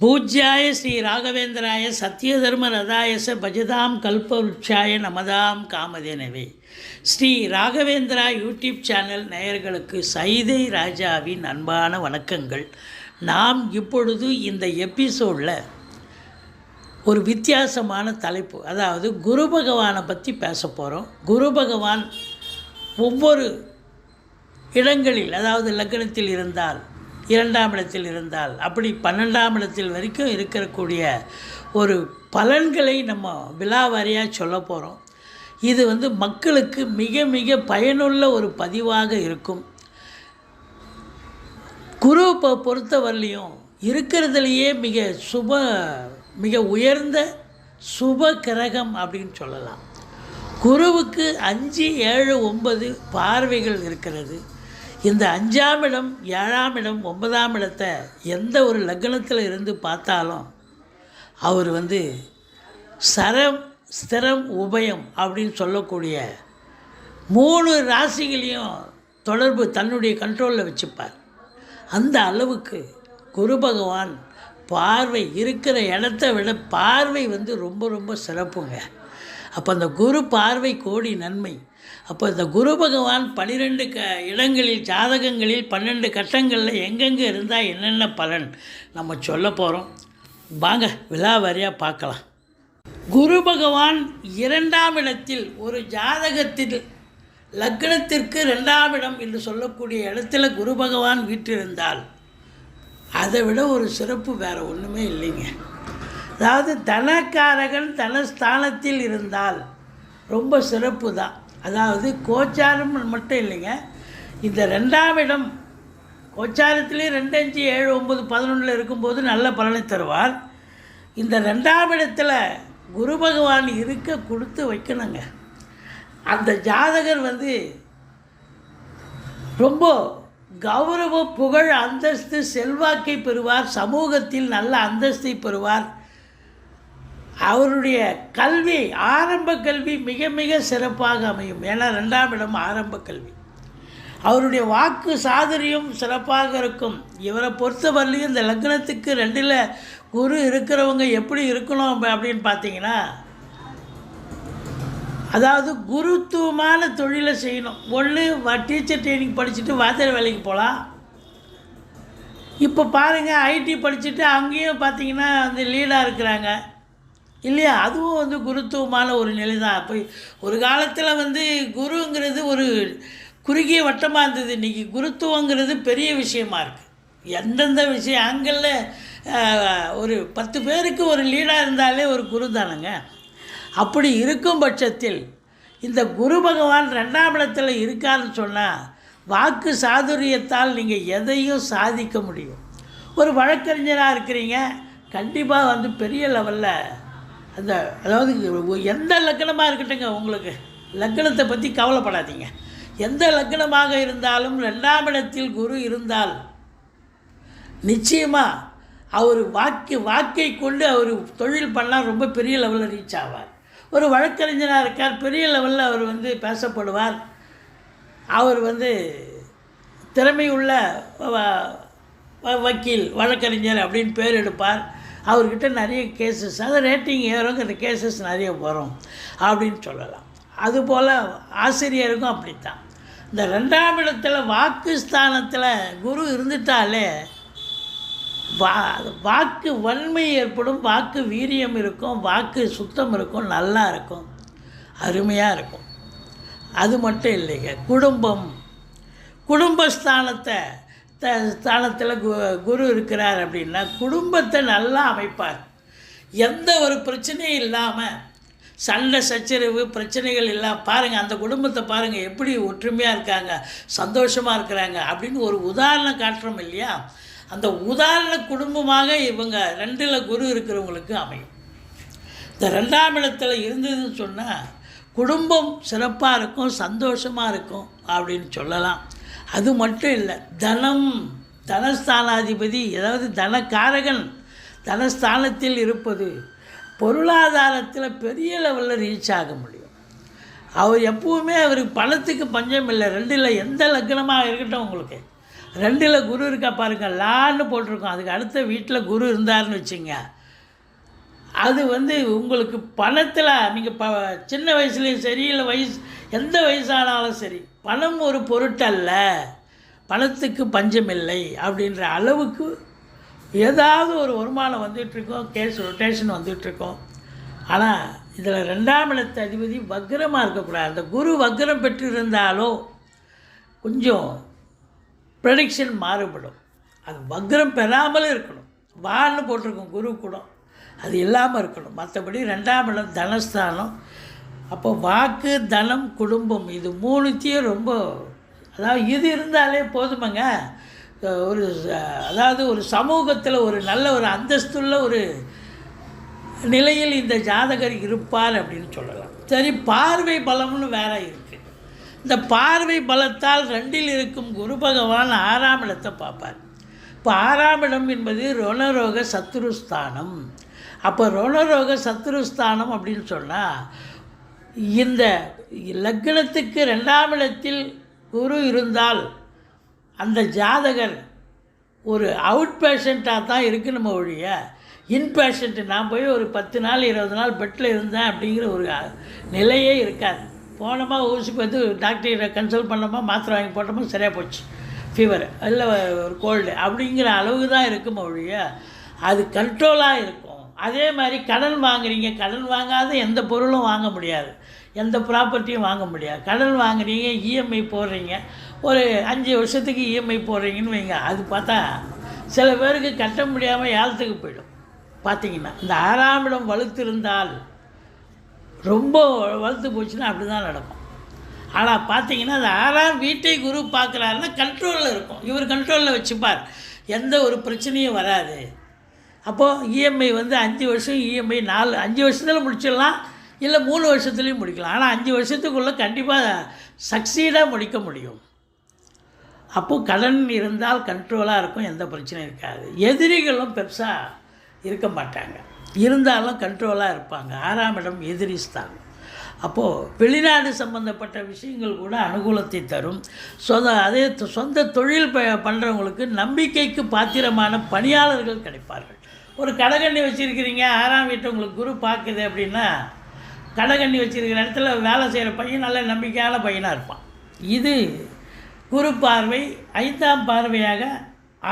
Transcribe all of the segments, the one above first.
பூஜ்யாய ஸ்ரீ ராகவேந்திராய சத்யதர்ம ரதாயச பஜதாம் கல்பவருட்சாய நமதாம் காமதேனவே. ஸ்ரீ ராகவேந்திரா யூடியூப் சேனல் நேயர்களுக்கு சைதை ராஜாவின் அன்பான வணக்கங்கள். நாம் இப்பொழுது இந்த எபிசோடில் ஒரு வித்தியாசமான தலைப்பு அதாவது குரு பகவானை பற்றி பேச போகிறோம் குரு பகவான் ஒவ்வொரு இடங்களில் அதாவது லக்னத்தில் இருந்தால் இரண்டாம் இடத்தில் இருந்தால் அப்படி பன்னெண்டாம் இடத்தில் வரைக்கும் இருக்கக்கூடிய ஒரு பலன்களை நம்ம விலாவாரியாக சொல்ல போகிறோம் இது வந்து மக்களுக்கு மிக மிக பயனுள்ள ஒரு பதிவாக இருக்கும். குரு இப்போ பொறுத்தவரையிலையும் இருக்கிறதுலையே மிக சுப மிக உயர்ந்த சுப கிரகம் அப்படின்னு சொல்லலாம். குருவுக்கு அஞ்சு ஏழு ஒன்பது பார்வைகள் இருக்கிறது. இந்த அஞ்சாம் இடம் ஏழாம் இடம் ஒன்பதாம் இடத்தை எந்த ஒரு லக்னத்தில் இருந்து பார்த்தாலும் அவர் வந்து சரம் ஸ்திரம் உபயம் அப்படின்னு சொல்லக்கூடிய மூணு ராசிகளையும் தொடர்பு தன்னுடைய கண்ட்ரோலில் வச்சுப்பார். அந்த அளவுக்கு குரு பகவான் பார்வை இருக்கிற இடத்த விட பார்வை வந்து ரொம்ப ரொம்ப சிறப்புங்க. அப்போ அந்த குரு பார்வை கோடி நன்மை. அப்போ இந்த குரு பகவான் பன்னிரெண்டு க இடங்களில் ஜாதகங்களில் பன்னெண்டு கட்டங்களில் எங்கெங்கே இருந்தால் என்னென்ன பலன் நம்ம சொல்ல போகிறோம் வாங்க விழாவாரியாக பார்க்கலாம். குரு பகவான் இரண்டாம் இடத்தில் ஒரு ஜாதகத்தில் லக்னத்திற்கு ரெண்டாம் இடம் என்று சொல்லக்கூடிய இடத்துல குரு பகவான் வீற்றிருந்தால் அதை விட ஒரு சிறப்பு வேறு ஒன்றுமே இல்லைங்க. அதாவது தனக்காரகன் தனஸ்தானத்தில் இருந்தால் ரொம்ப சிறப்பு தான் அதாவது கோச்சாரம் மட்டும் இல்லைங்க. இந்த ரெண்டாம் இடம் கோச்சாரத்திலே ரெண்டு அஞ்சு ஏழு ஒம்பது பதினொன்றில் இருக்கும்போது நல்ல பலனை தருவார். இந்த ரெண்டாம் இடத்துல குரு பகவான் இருக்க கொடுத்து வைக்கணுங்க. அந்த ஜாதகர் வந்து ரொம்ப கௌரவ புகழ் அந்தஸ்து செல்வாக்கை பெறுவார். சமூகத்தில் நல்ல அந்தஸ்தை பெறுவார். அவருடைய கல்வி ஆரம்ப கல்வி மிக மிக சிறப்பாக அமையும். ஏன்னா ரெண்டாம் இடம் ஆரம்ப கல்வி. அவருடைய வாக்கு சாதுரியம் சிறப்பாக இருக்கும். இவரை பொறுத்தவரையிலையும் இந்த லக்னத்துக்கு ரெண்டில் குரு இருக்கிறவங்க எப்படி இருக்கணும் அப்படின்னு பார்த்தீங்கன்னா அதாவது குருத்துவமான தொழிலை செய்யணும். ஒன்று டீச்சர் ட்ரைனிங் படிச்சுட்டு வாத்தியார் வேலைக்கு போகலாம் இப்போ பாருங்கள் ஐடி படிச்சுட்டு அங்கேயும் பார்த்தீங்கன்னா வந்து லீடாக இருக்கிறாங்க. இல்லையா? அதுவும் வந்து குருத்துவமான ஒரு நிலை தான் அப்போ ஒரு காலத்தில் வந்து குருங்கிறது ஒரு குறுகிய வட்டமாக இருந்தது. இன்றைக்கி குருத்துவங்கிறது பெரிய விஷயமா இருக்குது எந்தெந்த விஷயம் ஆங்கிளில் ஒரு பத்து பேருக்கு ஒரு லீடாக இருந்தாலே ஒரு குரு தானுங்க. அப்படி இருக்கும் பட்சத்தில் இந்த குரு பகவான் ரெண்டாம் இடத்துல இருக்காருன்னு சொன்னால் வாக்கு சாதுரியத்தால் நீங்கள் எதையும் சாதிக்க முடியும். ஒரு வழக்கறிஞராக இருக்கிறீங்க. கண்டிப்பாக வந்து பெரிய லெவலில் இந்த அதாவது எந்த லக்கணமாக இருக்கட்டுங்க உங்களுக்கு? லக்கணத்தை பற்றி கவலைப்படாதீங்க. எந்த லக்கணமாக இருந்தாலும் ரெண்டாம் இடத்தில் குரு இருந்தால் நிச்சயமாக அவர் வாக்கு வாக்கை கொண்டு அவர் தொழில் பண்ணால் ரொம்ப பெரிய லெவலில் ரீச் ஆவார். ஒரு வழக்கறிஞராக இருக்கார் பெரிய லெவலில் அவர் வந்து பேசப்படுவார். அவர் வந்து திறமையுள்ள வ- வக்கீல் வழக்கறிஞர் அப்படின்னு பேர் எடுப்பார். அவர்கிட்ட நிறைய கேசஸ் அது ரேட்டிங் ஏறும் இந்த கேசஸ் நிறைய வரும் அப்படின்னு சொல்லலாம். அதுபோல் ஆசிரியருக்கும் அப்படித்தான். இந்த ரெண்டாம் இடத்துல வாக்கு ஸ்தானத்தில் குரு இருந்துட்டாலே வா வாக்கு வன்மை ஏற்படும் வாக்கு வீரியம் இருக்கும் வாக்கு சுத்தம் இருக்கும் நல்லா இருக்கும் அருமையாக இருக்கும். அது மட்டும் இல்லைங்க குடும்பம். குடும்பஸ்தானத்தை த ஸ்தானத்தில் கு குரு இருக்கிறார் அப்படின்னா குடும்பத்தை நல்லா அமைப்பார். எந்த ஒரு பிரச்சனையும் இல்லாமல் சண்டை சச்சரவு பிரச்சனைகள் இல்லாமல் பாருங்கள் அந்த குடும்பத்தை பாருங்கள் எப்படி ஒற்றுமையாக இருக்காங்க சந்தோஷமாக இருக்கிறாங்க அப்படின்னு ஒரு உதாரணம் காட்டுறோம் இல்லையா? அந்த உதாரண குடும்பமாக இவங்க ரெண்டில் குரு இருக்கிறவங்களுக்கு அமையும். இந்த ரெண்டாம் இடத்துல இருந்ததுன்னு சொன்னால் குடும்பம் சிறப்பாக இருக்கும் சந்தோஷமாக இருக்கும் அப்படின்னு சொல்லலாம். அது மட்டும் இல்லை தனம் தனஸ்தானாதிபதி அதாவது தனக்காரகன் தனஸ்தானத்தில் இருப்பது பொருளாதாரத்தில் பெரிய லெவலில் ரீச் ஆக முடியும். அவர் எப்பவுமே அவருக்கு பணத்துக்கு பஞ்சம் இல்லை ரெண்டில் எந்த லக்னமாக இருக்கட்டும் உங்களுக்கு. ரெண்டில் குரு இருக்கா பாருங்கள் லான்னு போட்டிருக்கோம். அதுக்கு அடுத்த வீட்டில் குரு இருந்தாருன்னு வச்சுங்க. அது வந்து உங்களுக்கு பணத்தில் நீங்கள் ப சின்ன வயசுலேயும் சரி இல்லை வயசு எந்த வயசானாலும் சரி பணம் ஒரு பொருட்டல்ல பணத்துக்கு பஞ்சமில்லை அப்படின்ற அளவுக்கு ஏதாவது ஒரு வருமானம் வந்துட்டுருக்கோம் கேஸ் ரொட்டேஷன் வந்துட்டுருக்கோம் ஆனால் இதில் ரெண்டாம் இடத்து அதிபதி வக்ரமாக இருக்கக்கூடாது. அந்த குரு வக்ரம் பெற்றிருந்தாலோ கொஞ்சம் ப்ரடிக்ஷன் மாறுபடும். அது வக்ரம் பெறாமல் இருக்கணும். வான்னு போட்டிருக்கோம் குரு கூட. அது இல்லாமல் இருக்கணும். மற்றபடி ரெண்டாம் இடம் தனஸ்தானம். அப்போ வாக்கு தனம் குடும்பம் இது மூணுத்தையும் ரொம்ப அதாவது இது இருந்தாலே போதுமங்க. ஒரு அதாவது ஒரு சமூகத்தில் ஒரு நல்ல ஒரு அந்தஸ்துள்ள ஒரு நிலையில் இந்த ஜாதகர் இருப்பார் அப்படின்னு சொல்லலாம். சரி பார்வை பலம்னு வேற இருக்குது இந்த பார்வை பலத்தால் ரெண்டில் இருக்கும் குரு பகவான் ஆறாம் இடத்தை பார்ப்பார். இப்போ ஆறாம் இடம் என்பது ரோணரோக சத்துருஸ்தானம் அப்போ ரோணரோக சத்துருஸ்தானம் அப்படின்னு சொன்னால் இந்த லக்னத்துக்கு ரெண்டாம் இடத்தில் குரு இருந்தால் அந்த ஜாதகர் ஒரு அவுட் பேஷண்ட்டாக தான் இருக்கு நம்ம ஒழிய இன்பேஷண்ட்டு நான் போய் ஒரு பத்து நாள் இருபது நாள் பெட்டில் இருந்தேன் அப்படிங்கிற ஒரு நிலையே இருக்காது. போனோமா ஊசி பார்த்து டாக்டரை கன்சல்ட் பண்ணோமா மாத்திரை வாங்கி போட்டோமா சரியாக போச்சு. ஃபீவர் இல்லை ஒரு கோல்டு அப்படிங்கிற அளவுக்கு தான் இருக்கும் ஒழிய அது கண்ட்ரோலாக இருக்கும். அதே மாதிரி கடன் வாங்குறீங்க கடன் வாங்காத எந்த பொருளும் வாங்க முடியாது. எந்த ப்ராப்பர்ட்டியும் வாங்க முடியாது. கடன் வாங்குறீங்க இஎம்ஐ போடுறீங்க. ஒரு அஞ்சு வருஷத்துக்கு இஎம்ஐ போடுறீங்கன்னு வைங்க. அது பார்த்தா சில பேருக்கு கட்ட முடியாமல் ஏலத்துக்கு போயிடும். பார்த்தீங்கன்னா இந்த ஆறாம் இடம் வலுத்திருந்தால் ரொம்ப வலுத்து போச்சுன்னா அப்படி தான் நடக்கும். ஆனால் பார்த்தீங்கன்னா அந்த ஆறாம் வீட்டை குரு பார்க்குறாருன்னா கண்ட்ரோலில் இருக்கும். இவர் கண்ட்ரோலில் வச்சுப்பார். எந்த ஒரு பிரச்சனையும் வராது. அப்போது இஎம்ஐ வந்து அஞ்சு வருஷம் இஎம்ஐ நாலு அஞ்சு வருஷத்தில் முடிச்சிடலாம். இல்லை மூணு வருஷத்துலேயும் முடிக்கலாம். ஆனால் அஞ்சு வருஷத்துக்குள்ளே கண்டிப்பாக சக்சீடாக முடிக்க முடியும். அப்போது கடன் இருந்தால் கண்ட்ரோலாக இருக்கும் எந்த பிரச்சனையும் இருக்காது. எதிரிகளும் பெருசாக இருக்க மாட்டாங்க. இருந்தாலும் கண்ட்ரோலாக இருப்பாங்க. ஆறாம் இடம் எதிரிஸ்தான் அப்போது வெளிநாடு சம்பந்தப்பட்ட விஷயங்கள் கூட அனுகூலத்தை தரும். சொந்த அதே சொந்த தொழில் ப பண்ணுறவங்களுக்கு நம்பிக்கைக்கு பாத்திரமான பணியாளர்கள் கிடைப்பார்கள். ஒரு கடகண்ணி வச்சுருக்கிறீங்க ஆறாம் வீட்டை உங்களுக்கு குரு பார்க்குது அப்படின்னா கடகண்ணி வச்சிருக்கிற இடத்துல வேலை செய்கிற பையன் நல்ல நம்பிக்கையான பையனாக இருப்பான். இது குரு பார்வை ஐந்தாம் பார்வையாக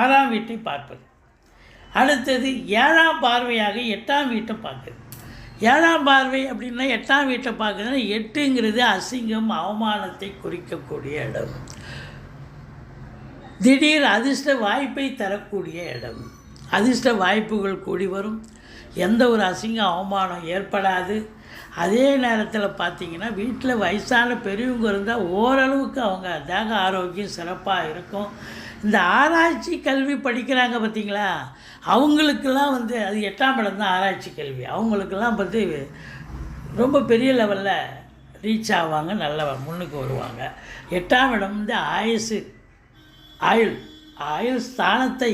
ஆறாம் வீட்டை பார்ப்பது. அடுத்தது ஏழாம் பார்வையாக எட்டாம் வீட்டை பார்க்குது ஏழாம் பார்வை அப்படின்னா எட்டாம் வீட்டை பார்க்குதுன்னா எட்டுங்கிறது அசிங்கம் அவமானத்தை குறிக்கக்கூடிய இடம். திடீர் அதிர்ஷ்ட வாய்ப்பை தரக்கூடிய இடம். அதிர்ஷ்ட வாய்ப்புகள் கூடி வரும். எந்த ஒரு அசிங்க அவமானம் ஏற்படாது. அதே நேரத்தில் பார்த்தீங்கன்னா வீட்டில் வயசான பெரியவங்க இருந்தால் ஓரளவுக்கு அவங்க தேக ஆரோக்கியம் சிறப்பாக இருக்கும். இந்த ஆராய்ச்சி கல்வி படிக்கிறாங்க பார்த்தீங்களா அவங்களுக்கெல்லாம் வந்து அது எட்டாம் இடம் தான் ஆராய்ச்சி கல்வி. அவங்களுக்கெல்லாம் வந்து ரொம்ப பெரிய லெவலில் ரீச் ஆவாங்க நல்ல முன்னுக்கு வருவாங்க. எட்டாம் இடம் வந்து ஆயுசு ஆயுள் ஆயுள் ஸ்தானத்தை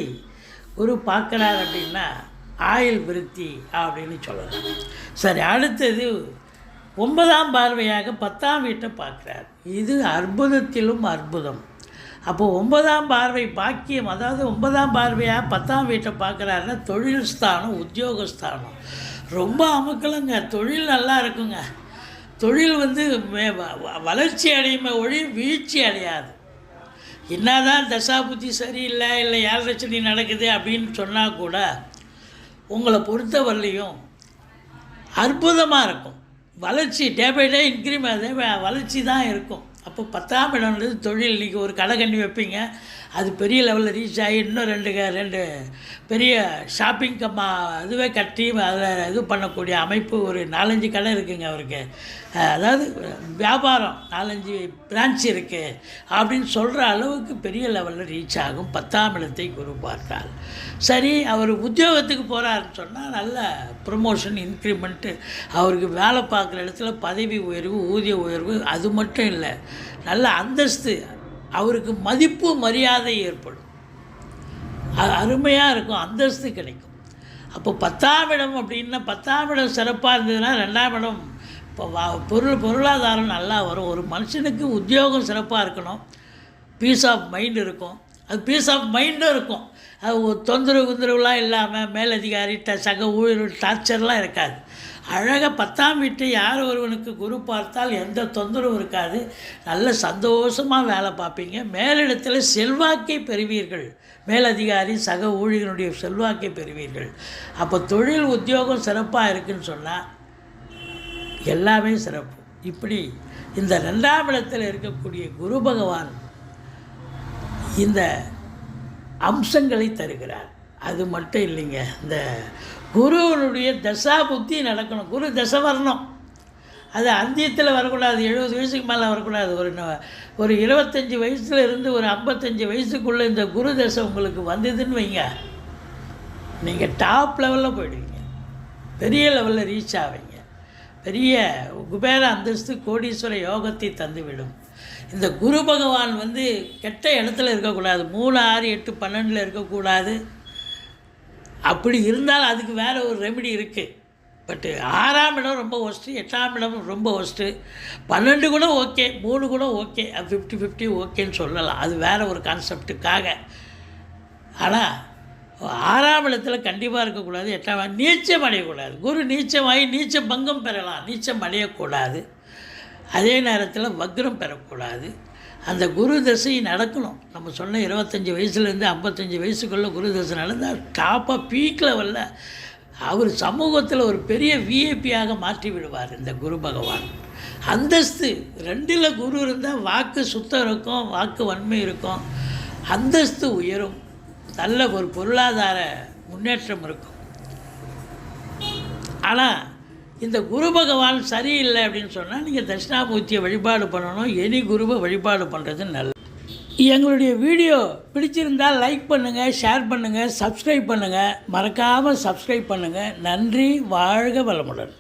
குரு பார்க்குறார் அப்படின்னா ஆயுள் விருத்தி அப்படின்னு சொல்லலாம் சரி அடுத்தது ஒன்பதாம் பார்வையாக பத்தாம் வீட்டை பார்க்குறார். இது அற்புதத்திலும் அற்புதம். அப்போ ஒன்பதாம் பார்வை பாக்கியம் அதாவது ஒன்பதாம் பார்வையாக பத்தாம் வீட்டை பார்க்குறாருன்னா தொழில் ஸ்தானம் உத்தியோகஸ்தானம் ரொம்ப அமுக்கலங்க தொழில் நல்லா இருக்குங்க. தொழில் வந்து வ- வளர்ச்சி அடையுமே ஒழி வீழ்ச்சி அடையாது. என்னதான் தசா புத்தி சரியில்லை இல்லை ஏழரை சனி நடக்குது அப்படின்னு சொன்னால் கூட உங்களை பொறுத்த வரலையும் அற்புதமாக இருக்கும். வளர்ச்சி டே பை டே இன்க்ரீம் வளர்ச்சி தான் இருக்கும். அப்போ பத்தாம் இடம்ன்றது தொழில். இன்றைக்கி ஒரு கடை கண்ணி வைப்பீங்க. அது பெரிய லெவலில் ரீச் ஆகி இன்னும் ரெண்டு க- ரெண்டு பெரிய ஷாப்பிங் கம்மா அதுவே கட்டி அதில் இது பண்ணக்கூடிய அமைப்பு ஒரு நாலஞ்சு கடை இருக்குங்க அவருக்கு. அதாவது வியாபாரம் நாலஞ்சு பிரான்ச் இருக்குது அப்படின்னு சொல்கிற அளவுக்கு பெரிய லெவலில் ரீச் ஆகும். பத்தாம் இடத்தை குரு பார்த்தால். சரி அவர் உத்தியோகத்துக்கு போகிறாருன்னு சொன்னால் நல்ல ப்ரொமோஷன் இன்க்ரிமெண்ட்டு அவருக்கு வேலை பார்க்குற இடத்துல பதவி உயர்வு ஊதிய உயர்வு அது மட்டும் இல்லை. நல்ல அந்தஸ்து அவருக்கு மதிப்பு மரியாதை ஏற்படும். அருமையாக இருக்கும் அந்தஸ்து கிடைக்கும். அப்போ பத்தாம் இடம் அப்படின்னா பத்தாம் இடம் சிறப்பாக இருந்ததுன்னா ரெண்டாம் இடம் இப்போ பொருள் பொருளாதாரம் நல்லா வரும். ஒரு மனுஷனுக்கு உத்தியோகம் சிறப்பாக இருக்கணும். பீஸ் ஆஃப் மைண்ட் இருக்கும். அது பீஸ் ஆஃப் மைண்டும் இருக்கும். அது ஒரு தொந்தரவு குந்தரவுலாம் இல்லாமல் மேலதிகாரி ட சக ஊழியர் டார்ச்சர்லாம் இருக்காது. அழகாக பத்தாம் வீட்டை யார் ஒருவனுக்கு குரு பார்த்தால் எந்த தொந்தரவும் இருக்காது. நல்ல சந்தோஷமாக வேலை பார்ப்பீங்க. மேலிடத்தில் செல்வாக்கை பெறுவீர்கள். மேலதிகாரி சக ஊழியர்களுடைய செல்வாக்கை பெறுவீர்கள். அப்போ தொழில் உத்தியோகம் சிறப்பாக இருக்குன்னு சொன்னால் எல்லாமே சிறப்பு. இப்படி இந்த ரெண்டாம் இடத்தில் இருக்கக்கூடிய குரு பகவான் இந்த அம்சங்களை தருகிறார். அது மட்டும் இல்லைங்க. இந்த குருவனுடைய தசா புத்தி நடக்கணும். குரு தசை வரணும் அது அந்தியத்தில் வரக்கூடாது எழுபது வயசுக்கு மேலே வரக்கூடாது. ஒரு ந- ஒரு இருபத்தஞ்சி வயசுல இருந்து ஒரு ஐம்பத்தஞ்சு வயசுக்குள்ளே இந்த குரு தசை உங்களுக்கு வந்ததுன்னு வைங்க. நீங்கள் டாப் லெவலில் போயிடுவீங்க. பெரிய லெவலில் ரீச் ஆவீங்க. பெரிய குபேர அந்தஸ்து கோடீஸ்வர யோகத்தை தந்துவிடும். இந்த குரு பகவான் வந்து கெட்ட இடத்துல இருக்கக்கூடாது. மூணு ஆறு எட்டு பன்னெண்டில் இருக்கக்கூடாது. அப்படி இருந்தால் அதுக்கு வேறு ஒரு ரெமெடி இருக்குது பட்டு ஆறாம் இடம் ரொம்ப ஒஸ்ட்டு எட்டாம் இடம் ரொம்ப ஒஸ்ட்டு பன்னெண்டு கூட ஓகே மூணு கூட ஓகே ஃபிஃப்டி ஃபிஃப்டி ஓகேன்னு சொல்லலாம். அது வேறு ஒரு கான்செப்டுக்காக ஆனால் ஆறாம் இடத்துல கண்டிப்பாக இருக்கக்கூடாது எட்டாம் நீச்சம் அடையக்கூடாது. குரு நீச்சமாகி நீச்ச பங்கம் பெறலாம் நீச்சம் அடையக்கூடாது. அதே நேரத்தில் வக்ரம் பெறக்கூடாது. அந்த குரு தசை நடக்கணும். நம்ம சொன்ன இருபத்தஞ்சி வயசுலேருந்து ஐம்பத்தஞ்சு வயசுக்குள்ளே குரு தசை நடந்தால் டாப்பாக பீக் லெவலில் அவர் சமூகத்தில் ஒரு பெரிய விஐபியாக மாற்றி விடுவார் இந்த குரு பகவான். அந்தஸ்து ரெண்டில் குரு இருந்தால் வாக்கு சுத்தம் இருக்கும் வாக்கு வன்மை இருக்கும். அந்தஸ்து உயரும். நல்ல ஒரு பொருளாதார முன்னேற்றம் இருக்கும். ஆனால் இந்த குரு பகவான் சரியில்லை அப்படின்னு சொன்னால் நீங்கள் தட்சிணாமூர்த்தியை வழிபாடு பண்ணணும். எனி குருவை வழிபாடு பண்ணுறது நல்லது. எங்களுடைய வீடியோ பிடிச்சிருந்தால் லைக் பண்ணுங்கள் ஷேர் பண்ணுங்கள் சப்ஸ்கிரைப் பண்ணுங்கள் மறக்காமல் சப்ஸ்கிரைப் பண்ணுங்கள் நன்றி வாழ்க வளமுடன்.